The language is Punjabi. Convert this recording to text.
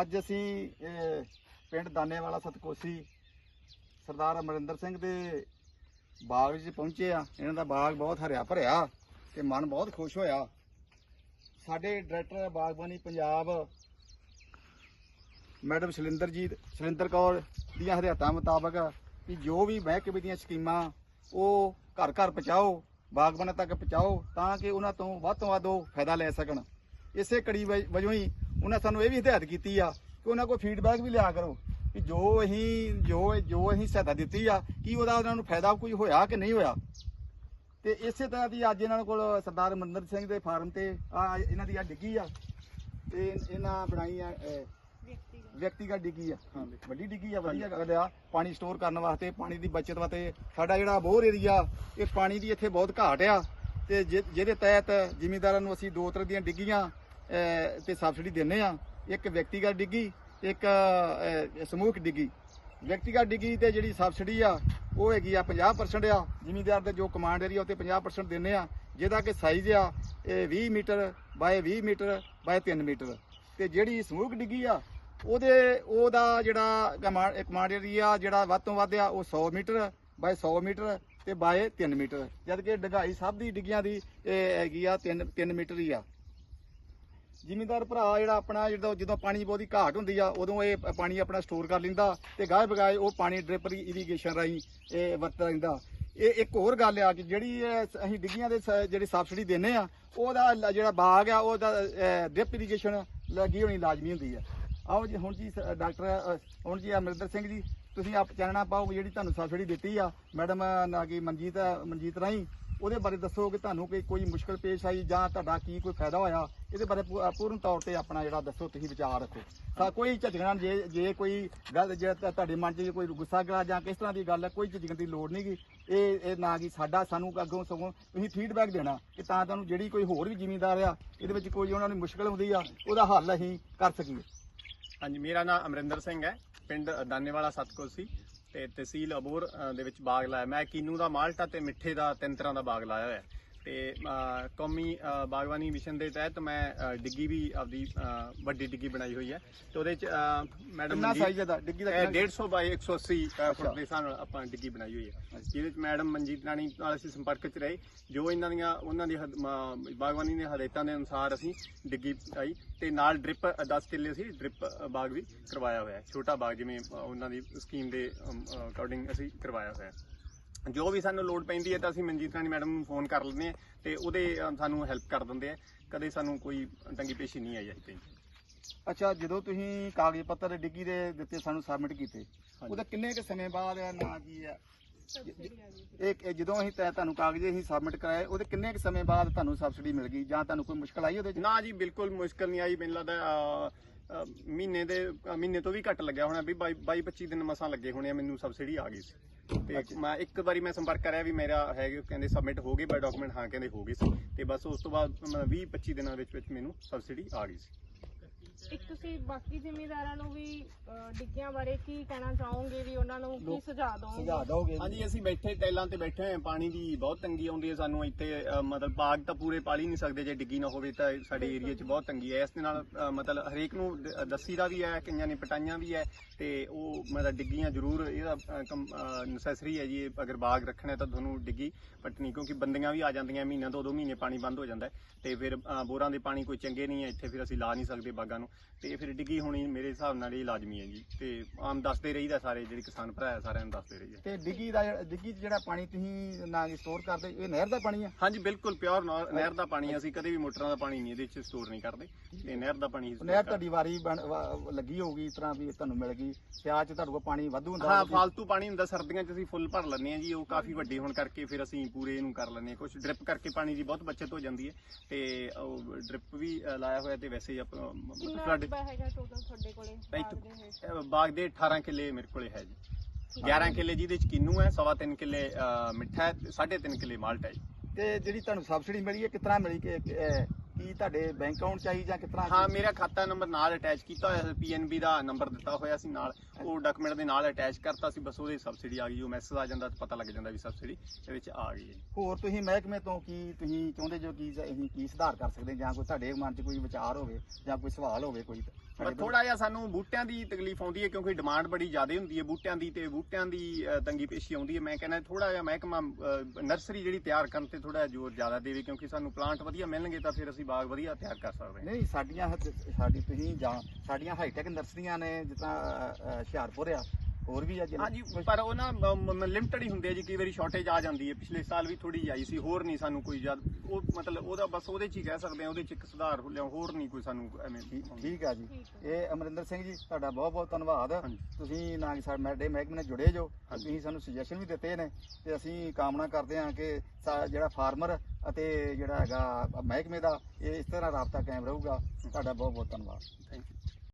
ਅੱਜ ਅਸੀਂ ਪਿੰਡ ਦਾਨੇਵਾਲਾ ਸਤਕੋਸੀ, ਸਰਦਾਰ ਅਮਰਿੰਦਰ ਸਿੰਘ ਦੇ ਬਾਗ 'ਚ ਪਹੁੰਚੇ ਆ ਇਹਨਾਂ ਦਾ ਬਾਗ ਬਹੁਤ ਹਰਿਆ ਭਰਿਆ ਤੇ ਮਨ ਬਹੁਤ ਖੁਸ਼ ਹੋਇਆ। ਸਾਡੇ ਡਾਇਰੈਕਟਰ ਬਾਗਬਾਨੀ ਪੰਜਾਬ, ਮੈਡਮ ਸ਼ਲਿੰਦਰਜੀਤ ਸ਼ਲਿੰਦਰ ਕੌਰ ਦੀਆਂ ਹਦਾਇਤਾਂ ਮੁਤਾਬਕ ਕਿ ਜੋ ਵੀ ਮਹਿਕਮੇ ਦੀਆਂ ਸਕੀਮਾਂ, ਉਹ ਘਰ ਘਰ ਪਹੁੰਚਾਓ, ਬਾਗਬਾਨਾਂ ਤੱਕ ਪਹੁੰਚਾਓ ਤਾਂ ਕਿ ਉਹਨਾਂ ਤੋਂ ਵੱਧ ਤੋਂ ਵੱਧ ਉਹ ਫਾਇਦਾ ਲੈ ਸਕਣ। ਇਸੇ ਕੜੀ ਵਜ- ਵਜੋਂ ਹੀ ਉਹਨਾਂ ਸਾਨੂੰ ਇਹ ਵੀ ਹਦਾਇਤ ਕੀਤੀ ਆ ਕਿ ਉਹਨਾਂ ਕੋਲ ਫੀਡਬੈਕ ਵੀ ਲਿਆ ਕਰੋ ਕਿ ਜੋ ਅਸੀਂ, ਜੋ ਜੋ ਅਸੀਂ ਸਹਾਇਤਾ ਦਿੱਤੀ ਆ, ਕੀ ਉਹਦਾ ਉਹਨਾਂ ਨੂੰ ਫਾਇਦਾ ਕੋਈ ਹੋਇਆ ਕਿ ਨਹੀਂ ਹੋਇਆ? ਤੇ ਇਸੇ ਤਰ੍ਹਾਂ ਦੀ ਅੱਜ ਇਹਨਾਂ ਕੋਲ ਸਰਦਾਰ ਮਨਿੰਦਰ ਸਿੰਘ ਦੇ ਫਾਰਮ ਤੇ ਆ, ਇਹਨਾਂ ਦੀ ਆ ਡਿੱਗੀ ਆ ਤੇ ਇਹਨਾਂ ਬਣਾਈ ਆ ਵਿਅਕਤੀਗਤ ਡਿੱਗੀ ਆ। ਹਾਂ, ਵੱਡੀ ਡਿੱਗੀ ਆ, ਵਧੀਆ ਗੱਲ ਆ। ਪਾਣੀ ਸਟੋਰ ਕਰਨ ਵਾਸਤੇ, ਪਾਣੀ ਦੀ ਬਚਤ ਵਾਸਤੇ ਸਾਡਾ ਜਿਹੜਾ ਬੋਰ ਏਰੀਆ ਇਹ ਪਾਣੀ ਦੀ ਇੱਥੇ ਬਹੁਤ ਘਾਟ ਆ ਤੇ ਜਿ- ਜਿਹਦੇ ਤਹਿਤ ਜ਼ਿਮੀਂਦਾਰਾਂ ਨੂੰ ਅਸੀਂ ਦੋ ਤਰ੍ਹਾਂ ਦੀਆਂ ਡਿੱਗੀਆਂ ਤੇ ਸਬਸਿਡੀ ਦਿੰਨੇ ਆ ਇੱਕ ਵਿਅਕਤੀਗਤ ਡਿੱਗੀ ਇੱਕ ਅਹ, ਸਮੂਹਕ ਡਿੱਗੀ। ਵਿਅਕਤੀਗਤ ਡਿੱਗੀ ਤੇ ਜਿਹੜੀ ਸਬਸਿਡੀ ਆ ਉਹ ਹੈਗੀ ਆ 50% ਆ। ਜ਼ਿਮੀਂਦਾਰ ਦੇ ਜੋ ਕਮਾਂਡ ਏਰੀਆ ਉੱਤੇ 50% ਦਿੰਨੇ ਆ ਜਿਹਦਾ ਕਿ ਸਾਈਜ਼ ਆ ਇਹ 20 metre by 20 metre by 3 metre. ਤੇ ਜਿਹੜੀ ਸਮੂਹਕ ਡਿੱਗੀ ਆ ਉਹਦੇ ਉਹਦਾ ਜਿਹੜਾ ਕਮਾਂਡ ਕਮਾਂਡ ਏਰੀਆ ਜਿਹੜਾ ਵੱਧ ਤੋਂ ਵੱਧ ਆ ਉਹ 100 ਮੀਟਰ ਬਾਏ 100 ਮੀਟਰ ਤੇ ਬਾਏ 3 ਮੀਟਰ। ਜਦ ਕਿ ਡਗਾਈ ਸਭ ਦੀ ਡਿੱਗੀਆਂ ਦੀ ਇਹ ਹੈਗੀ ਆ 3 3 ਮੀਟਰ ਹੀ ਆ। ਜ਼ਿਮੀਂਦਾਰ ਭਰਾ ਜਿਹੜਾ ਆਪਣਾ ਜਦੋਂ ਜਦੋਂ ਪਾਣੀ ਬਹੁਤੀ ਘਾਟ ਹੁੰਦੀ ਆ, ਉਦੋਂ ਇਹ ਪਾਣੀ ਆਪਣਾ ਸਟੋਰ ਕਰ ਲੈਂਦਾ ਤੇ ਗਾਹ ਬਗਾਏ ਉਹ ਪਾਣੀ ਡ੍ਰਿਪ ਇਰੀਗੇਸ਼ਨ ਰਾਹੀਂ ਇਹ ਵਰਤ ਲੈਂਦਾ ਇਹ ਇੱਕ ਹੋਰ ਗੱਲ ਆ ਕਿ ਜਿਹੜੀ ਅਸੀਂ ਡਿੱਗੀਆਂ ਦੇ ਸ- ਜਿਹੜੀ ਸਬਸਿਡੀ ਦਿੰਨੇ ਆ, ਉਹਦਾ ਲ- ਜਿਹੜਾ ਬਾਗ ਆ, ਉਹਦਾ ਡ੍ਰਿਪ ਇਰੀਗੇਸ਼ਨ ਲੱਗੀ ਹੋਣੀ ਲਾਜ਼ਮੀ ਹੁੰਦੀ ਆ। ਆਓ ਜੀ, ਹੁਣ ਜੀ ਸ- ਡਾਕਟਰ ਹੁਣ ਜੀ ਅਮਰਿੰਦਰ ਸਿੰਘ ਜੀ, ਤੁਸੀਂ ਆਪ ਚਾਨਣਾ ਪਾਓ ਵੀ ਜਿਹੜੀ ਤੁਹਾਨੂੰ ਸਬਸਿਡੀ ਦਿੱਤੀ ਆ। ਮੈਡਮ, ਨਾ ਕਿ ਮਨਜੀਤ ਮਨਜੀਤ ਰਾਹੀਂ। ਉਹਦੇ ਬਾਰੇ ਦੱਸੋ ਕਿ ਤੁਹਾਨੂੰ ਕੋਈ ਕੋਈ ਮੁਸ਼ਕਲ ਪੇਸ਼ ਆਈ ਜਾਂ ਤੁਹਾਡਾ ਕੀ ਕੋਈ ਫਾਇਦਾ ਹੋਇਆ? ਇਹਦੇ ਬਾਰੇ ਪੂ- ਪੂਰਨ ਤੌਰ ਤੇ ਆਪਣਾ ਜਿਹੜਾ ਦੱਸੋ, ਤੁਸੀਂ ਵਿਚਾਰ ਰੱਖੋ। ਤਾਂ ਕੋਈ ਝਟਕਣਾ ਜੇ ਜੇ ਕੋਈ ਗੱਲ ਜੇ ਤਾਂ, ਤੁਹਾਡੇ ਮਨ 'ਚ ਕੋਈ ਗੁੱਸਾ ਗਿਆ ਜਾਂ ਕਿਸ ਤਰ੍ਹਾਂ ਦੀ ਗੱਲ ਹੈ, ਕੋਈ ਝਿਜਕਣ ਦੀ ਲੋੜ ਨਹੀਂਗੀ ਇਹ ਇਹ ਨਾ ਕਿ ਸਾਡਾ, ਸਾਨੂੰ ਅੱਗੋਂ ਸਗੋਂ ਤੁਸੀਂ ਫੀਡਬੈਕ ਦੇਣਾ ਕਿ ਤਾਂ ਤੁਹਾਨੂੰ ਜਿਹੜੀ ਕੋਈ ਹੋਰ ਵੀ ਜ਼ਿਮੀਂਦਾਰ ਆ, ਇਹਦੇ ਵਿੱਚ ਕੋਈ ਉਹਨਾਂ ਨੂੰ ਮੁਸ਼ਕਲ ਹੁੰਦੀ ਆ, ਉਹਦਾ ਹੱਲ ਅਸੀਂ ਕਰ ਸਕੀਏ। ਹਾਂਜੀ, ਮੇਰਾ ਨਾਮ ਅਮਰਿੰਦਰ ਸਿੰਘ ਹੈ, ਪਿੰਡ ਦਾਨੇਵਾਲਾ ਸਤਕੋਸੀ। ਤੇ ਤਹਿਸੀਲ ਅਬੋਰ ਦੇ ਵਿੱਚ ਬਾਗ ਲਾਇਆ। ਮੈਂ ਕੀਨੂ ਦਾ ਮਾਲਟਾ ਤੇ ਮਿੱਠੇ ਦਾ ਤਿੰਨ ਤਰ੍ਹਾਂ ਦਾ ਬਾਗ ਲਾਇਆ ਹੋਇਆ। ਤੇ ਕੌਮੀ ਬਾਗਬਾਨੀ ਮਿਸ਼ਨ ਦੇ ਤਹਿਤ ਮੈਂ ਡਿੱਗੀ ਵੀ ਆਪਦੀ ਵੱਡੀ ਡਿੱਗੀ ਬਣਾਈ ਹੋਈ ਹੈ ਤੇ ਉਹਦੇ ਚ ਮੈਡਮ ਕਿੰਨਾ ਜੀ- ਸਾਈਜ਼ ਦਾ ਡਿੱਗੀ ਦਾ ਇਹ ਕਿੰਨਾ 150 ਬਾਈ 180 ਅ, ਫੁੱਟ। ਦੇ ਹਿਸਾਬ ਨਾਲ ਆਪਾਂ ਡਿੱਗੀ ਬਣਾਈ ਹੋਈ ਹੈ। ਜਿਹਦੇ ਵਿੱਚ ਮੈਡਮ ਮਨਜੀਤ ਰਾਣੀ ਨਾਲ ਅਸੀਂ ਸੰਪਰਕ 'ਚ ਰਹੇ। ਜੋ ਇਹਨਾਂ ਦੀਆਂ ਉਹਨਾਂ ਦੀ ਬਾਗਬਾਨੀ ਦੇ ਹਦਾਇਤਾਂ ਦੇ ਅਨੁਸਾਰ ਅਸੀਂ ਡਿੱਗੀ ਆਈ ਤੇ ਨਾਲ ਡ੍ਰਿਪ 10 ਕਿੱਲੇ ਅਸੀਂ ਡ੍ਰਿਪ ਬਾਗ ਵੀ ਕਰਵਾਇਆ ਹੋਇਆ ਹੈ। ਛੋਟਾ ਬਾਗ ਜਿਵੇਂ ਉਹਨਾਂ ਦੀ ਸਕੀਮ ਦੇ ਅਕੋਰਡਿੰਗ ਅਸੀਂ ਕਰਵਾਇਆ ਹੋਇਆ ਹੈ। ਜੋ ਵੀ ਸਾਨੂੰ ਲੋਡ ਪੈਂਦੀ ਹੈ ਤਾਂ ਅਸੀਂ ਮਨਜੀਤ ਰਾਣੀ ਮੈਡਮ ਨੂੰ ਫੋਨ ਕਰ ਲੈਂਦੇ ਹਾਂ ਤੇ ਉਹਦੇ ਅ, ਸਾਨੂੰ ਹੈਲਪ ਕਰ ਦਿੰਦੇ ਆ। ਕਦੇ ਸਾਨੂੰ ਕੋਈ ਤੰਗੀ ਪੇਸ਼ੀ ਨਹੀਂ ਆਈ ਅਜੇ ਤਾਈਂ। ਅੱਛਾ ਜਦੋਂ ਤੁਸੀਂ ਕਾਗਜ਼ ਪੱਤਰ ਡਿੱਗੀ ਦੇ ਦਿੱਤੇ ਸਾਨੂੰ ਸਬਮਿਟ ਕੀਤੇ ਉਹਦਾ ਕਿੰਨੇ ਕੁ ਸਮੇਂ ਬਾਅਦ ਇਹ ਨਾ ਕੀ ਹੈ ਇਹ ਇਹ ਜਦੋਂ ਅਸੀਂ ਤੈ- ਤੁਹਾਨੂੰ ਕਾਗਜ਼ ਅਸੀਂ ਸਬਮਿਟ ਕਰਾਏ ਉਹਦੇ ਕਿੰਨੇ ਕੁ ਸਮੇਂ ਬਾਅਦ ਤੁਹਾਨੂੰ ਸਬਸਿਡੀ ਮਿਲ ਗਈ ਜਾਂ ਤੁਹਾਨੂੰ ਕੋਈ ਮੁਸ਼ਕਲ ਆਈ ਉਹਦੇ 'ਚ? ਨਾ ਜੀ ਬਿਲਕੁਲ ਮੁਸ਼ਕਲ ਨਹੀਂ ਆਈ। ਮੈਨੂੰ ਲੱਗਦਾ ਮਹੀਨੇ ਦੇ ਮਹੀਨੇ ਤੋਂ ਵੀ ਘੱਟ ਲੱਗਿਆ ਹੋਣਾ ਵੀ 22 25 ਦਿਨ ਮਸਾਂ ਲੱਗੇ ਹੋਣੇ ਆ ਮੈਨੂੰ ਸਬਸਿਡੀ ਆ ਗਈ ਸੀ। ਤੇ ਮੈਂ ਇੱਕ ਵਾਰੀ ਮੈਂ ਸੰਪਰਕ ਕਰਿਆ ਵੀ ਮੇਰਾ ਹੈਗੇ ਕਹਿੰਦੇ ਸਬਮਿਟ ਹੋ ਗਏ ਬਾਈ ਡਾਕੂਮੈਂਟ ਹਾਂ ਕਹਿੰਦੇ ਹੋ ਗਏ ਸੀ। ਤੇ ਬਸ ਉਸ ਤੋਂ ਬਾਅਦ 20 25 ਦਿਨਾਂ ਵਿੱਚ ਵਿੱਚ ਮੈਨੂੰ ਸਬਸਿਡੀ ਆ ਗਈ ਸੀ। ਇੱਕ ਤੁਸੀਂ ਬਾਕੀ ਜ਼ਿਮੀਂਦਾਰਾਂ ਨੂੰ ਵੀ ਅਹ, ਡਿੱਗਿਆਂ ਬਾਰੇ ਕੀ ਕਹਿਣਾ ਚਾਹੋਗੇ ਵੀ ਉਹਨਾਂ ਨੂੰ ਕੀ ਸੁਝਾਅ ਦੋਗੇ ਸੁਝਾਅ ਦੋਗੇ ਹਾਂਜੀ ਅਸੀਂ ਬੈਠੇ ਟੈਲਾਂ ਤੇ ਬੈਠੇ ਹੋਏ ਹਾਂ ਪਾਣੀ ਦੀ ਬਹੁਤ ਤੰਗੀ ਆਉਂਦੀ ਹੈ ਸਾਨੂੰ ਇੱਥੇ ਅ, ਮਤਲਬ ਬਾਗ ਤਾਂ ਪੂਰੇ ਪਾਲੀ ਨਹੀਂ ਸਕਦੇ ਜੇ ਡਿੱਗੀ ਨਾ ਹੋਵੇ ਤਾਂ ਸਾਡੇ ਏਰੀਆ 'ਚ ਬਹੁਤ ਤੰਗੀ ਹੈ। ਇਸ ਦੇ ਨਾਲ ਅ, ਮਤਲਬ ਹਰੇਕ ਨੂੰ ਦ- ਦੱਸੀ ਦਾ ਵੀ ਹੈ ਕਈਆਂ ਨੇ ਪਟਾਈਆਂ ਵੀ ਹੈ ਤੇ ਉਹ ਮਤਲਬ ਡਿੱਗੀਆਂ ਜ਼ਰੂਰ ਇਹਦਾ ਨੈਸੈਸਰੀ ਹੈ ਜੀ। ਇਹ ਅਗਰ ਬਾਗ ਰੱਖਣਾ ਹੈ ਤਾਂ ਤੁਹਾਨੂੰ ਡਿੱਗੀ ਪਟਣੀ ਕਿਉਂਕਿ ਬੰਦੀਆਂ ਵੀ ਆ ਜਾਂਦੀਆਂ ਮਹੀਨਾ ਦੋ ਦੋ ਮਹੀਨੇ ਪਾਣੀ ਬੰਦ ਹੋ ਜਾਂਦਾ ਹੈ ਤੇ ਫਿਰ ਅ, ਬੋਰਾਂ ਦੇ ਪਾਣੀ ਕੋਈ ਚੰਗੇ ਨਹੀਂ ਹੈ ਇੱਥੇ ਫਿਰ ਅਸੀਂ ਲਾ ਨਹੀਂ ਸਕਦੇ ਬਾਗਾਂ ਨੂੰ। ਤੇ ਫਿਰ ਡਿੱਗੀ ਹੋਣੀ ਮੇਰੇ ਹਿਸਾਬ ਨਾਲ ਇਹ ਲਾਜ਼ਮੀ ਹੈ ਜੀ ਤੇ ਆਮ ਦੱਸਦੇ ਰਹੀਦਾ ਸਾਰੇ ਜਿਹੜੇ ਕਿਸਾਨ ਭਰਾ ਹੈ ਸਾਰਿਆਂ ਨੂੰ ਦੱਸਦੇ ਰਹੀਦਾ ਤੇ ਡਿੱਗੀ ਦਾ ਜਿਹੜਾ- ਡਿੱਗੀ 'ਚ ਜਿਹੜਾ ਪਾਣੀ ਤੁਸੀਂ ਨਾ ਸਟੋਰ ਕਰਦੇ ਇਹ ਨਹਿਰ ਦਾ ਪਾਣੀ ਆ ਹਾਂਜੀ ਬਿਲਕੁਲ ਪਿਓਰ ਨਹਿਰ ਦਾ ਪਾਣੀ ਅਸੀਂ ਕਦੇ ਵੀ ਮੋਟਰਾਂ ਦਾ ਪਾਣੀ ਨਹੀਂ ਇਹਦੇ ਵਿੱਚ ਸਟੋਰ ਨਹੀਂ ਕਰਦੇ ਤੇ ਨਹਿਰ ਦਾ ਪਾਣੀ ਹੀ store ਨਹਿਰ। ਤੁਹਾਡੀ ਵਾਰੀ ਬਣ- ਵਾ- ਲੱਗੀ ਹੋਊਗੀ ਇਸ ਤਰ੍ਹਾਂ ਵੀ ਤੁਹਾਨੂੰ ਮਿਲ ਗਈ ਸਿਆਲ 'ਚ ਤੁਹਾਡੇ ਕੋਲ ਪਾਣੀ ਵਾਧੂ ਹੁੰਦਾ ਹਾਂ ਹੋਊਗਾ। ਫालतू ਪਾਣੀ ਹੁੰਦਾ ਸਰਦੀਆਂ 'ਚ ਅਸੀਂ ਫੁੱਲ ਭਰ ਲੈਂਦੇ ਹਾਂ ਜੀ ਉਹ ਕਾਫੀ ਵੱਡੇ ਹੋਣ ਕਰਕੇ ਫਿਰ ਅਸੀਂ ਪੂਰੇ ਇਹਨੂੰ ਕਰ ਲੈਂਦੇ ਹਾਂ ਕੁਝ ਡ੍ਰਿਪ ਕਰਕੇ ਪਾਣੀ ਦੀ ਬਹੁਤ ਬਚਤ ਹੋ ਜਾਂਦੀ ਹੈ ਤੇ ਉਹ ਡ੍ਰਿਪ ਵੀ ਅ, ਲਾਇਆ ਹੋਇਆ ਤੇ ਵੈਸੇ ਹੀ ਆਪਾਂ ਸਾਡੇ ਰਕਬਾ ਹੈਗਾ ਟੋਟਲ ਤੁਹਾਡੇ ਕੋਲੇ ਬਾਗ ਦੇ ਬਾਗ 18 ਕਿੱਲੇ ਮੇਰੇ ਕੋਲੇ ਹੈ ਜੀ। 11 ਕਿੱਲੇ ਜਿਹਦੇ ਚ ਕਿੰਨੂ ਹੈ ਸਵਾ ਤਿੰਨ ਕਿੱਲੇ ਅ, ਮਿੱਠਾ ਹੈ ਤੇ ਸਾਢੇ ਤਿੰਨ ਕਿੱਲੇ ਮਾਲਟਾ ਹੈ ਜੀ। ਤੇ ਜਿਹੜੀ ਤੁਹਾਨੂੰ ਸਬਸਿਡੀ ਮਿਲੀ ਹੈ ਕਿਤਨਾ ਮਿਲੀ ਕਿ ਕਿ, ਅਹ, ਕੀ ਤੁਹਾਡੇ ਬੈਂਕ ਅਕਾਊਂਟ ਚਾਹੀ ਜਾਂ ਕਿਤਨਾ ਹਾਂ ਮੇਰਾ ਖਾਤਾ ਨੰਬਰ ਨਾਲ ਅਟੈਚ ਕੀਤਾ ਹੋਇਆ ਸੀ ਪੀਐਨਬੀ ਦਾ ਨੰਬਰ ਦਿੱਤਾ ਹੋਇਆ ਸੀ ਨਾਲ। ਉਹ ਡਾਕੂਮੈਂਟ ਦੇ ਨਾਲ ਅਟੈਚ ਕਰਤਾ ਸੀ ਬਸ ਉਹਦੇ ਸਬਸਿਡੀ ਆ ਗਈ ਉਹ ਮੈਸੇਜ ਆ ਜਾਂਦਾ ਤਾਂ ਪਤਾ ਲੱਗ ਜਾਂਦਾ ਵੀ ਸਬਸਿਡੀ ਦੇ ਵਿੱਚ ਆ ਗਈ ਹੈ। ਹੋਰ ਤੁਸੀਂ ਮਹਿਕਮੇ ਤੋਂ ਕੀ ਤੁਸੀਂ ਚਾਹੁੰਦੇ ਜੋ ਕੀ ਅਸੀਂ ਕੀ ਸੁਧਾਰ ਕਰ ਸਕਦੇ ਜਾਂ ਕੋਈ ਤੁਹਾਡੇ ਮਨ 'ਚ ਕੋਈ ਵਿਚਾਰ ਹੋਵੇ ਜਾਂ ਕੋਈ ਸਵਾਲ ਹੋਵੇ ਕੋਈ ਪਰ ਥੋੜਾ ਜਿਹਾ ਸਾਨੂੰ ਬੂਟਿਆਂ ਦੀ ਤਕਲੀਫ ਆਉਂਦੀ ਹੈ ਕਿਉਂਕਿ ਡਿਮਾਂਡ ਬੜੀ ਜ਼ਿਆਦਾ ਹੁੰਦੀ ਹੈ ਬੂਟਿਆਂ ਦੀ ਤੇ ਬੂਟਿਆਂ ਦੀ ਤੰਗੀ ਪੇਸ਼ੀ ਆਉਂਦੀ ਹੈ। ਮੈਂ ਕਹਿੰਦਾ ਥੋੜਾ ਜਿਹਾ ਮਹਿਕਮਾ ਨਰਸਰੀ ਜਿਹੜੀ ਤਿਆਰ ਕਰਨ ਤੇ ਥੋੜਾ ਜੋਰ ਜ਼ਿਆਦਾ ਦੇਵੇ ਕਿਉਂਕਿ ਸਾਨੂੰ ਪਲਾਂਟ ਵਧੀਆ ਮਿਲਣਗੇ ਤਾਂ ਫਿਰ ਅਸੀਂ ਬਾਗ ਵਧੀਆ ਤਿਆਰ ਕਰ ਸਕਦੇ ਹਾਂ ਨਹੀਂ ਸਾਡੀਆਂ ਹੱਥ- ਸਾਡੀ ਤੁਸੀਂ ਜਾਂ ਸਾਡੀਆਂ ਹਾਈਟੈਕ ਨਰਸਰੀਆਂ ਨੇ ਜਿੱਦਾਂ ਅ, ਅ, ਹੁਸ਼ਿਆਰਪੁਰ ਆ ਹੋਰ ਵੀ ਆ ਜ਼ਿਲ੍ਹੇ- ਹਾਂਜੀ ਪਰ ਉਹ ਨਾ ਲਿਮਟਡ ਹੀ ਹੁੰਦੇ ਆ ਜੀ ਕਈ ਵਾਰੀ ਸ਼ਾਰਟੇਜ ਆ ਜਾਂਦੀ ਹੈ। ਪਿਛਲੇ ਸਾਲ ਵੀ ਥੋੜੀ ਜਿਹੀ ਆਈ ਸੀ ਹੋਰ ਨਹੀਂ ਸਾਨੂੰ ਕੋਈ ਜਦ ਉਹ ਮਤਲਬ ਉਹਦਾ ਬਸ ਉਹਦੇ ਚ ਹੀ ਕਹਿ ਸਕਦੇ ਆ ਉਹਦੇ ਚ ਇੱਕ ਸੁਧਾਰ ਹੋ ਲਿਆ ਹੋਰ ਨਹੀਂ ਕੋਈ ਸਾਨੂੰ ਐਵੇਂ ਠੀਕ- ਠੀਕ ਆ ਜੀ। ਇਹ ਅਮਰਿੰਦਰ ਸਿੰਘ ਜੀ ਤੁਹਾਡਾ ਬਹੁਤ ਬਹੁਤ ਧੰਨਵਾਦ। ਤੁਸੀਂ ਨਾ ਸਾਡੇ ਮੈਡੇ ਮਹਿਕਮੇ ਨਾਲ ਜੁੜੇ ਜੋ। ਤੁਸੀਂ ਸਾਨੂੰ ਸੁਜੈਸ਼ਨ ਵੀ ਦਿੱਤੇ ਨੇ ਤੇ ਅਸੀਂ ਕਾਮਨਾ ਕਰਦੇ ਹਾਂ ਕਿ ਸਾ- ਜਿਹੜਾ ਫਾਰਮਰ ਅਤੇ ਜਿਹੜਾ ਹੈਗਾ ਮਹਿਕਮੇ ਦਾ ਇਹ ਇਸ ਤਰ੍ਹਾਂ ਰਾਬਤਾ ਕਾਇਮ ਰਹੂਗਾ। ਤੁਹਾਡਾ ਬਹੁਤ ਬਹੁਤ ਧੰਨਵਾਦ। Thank you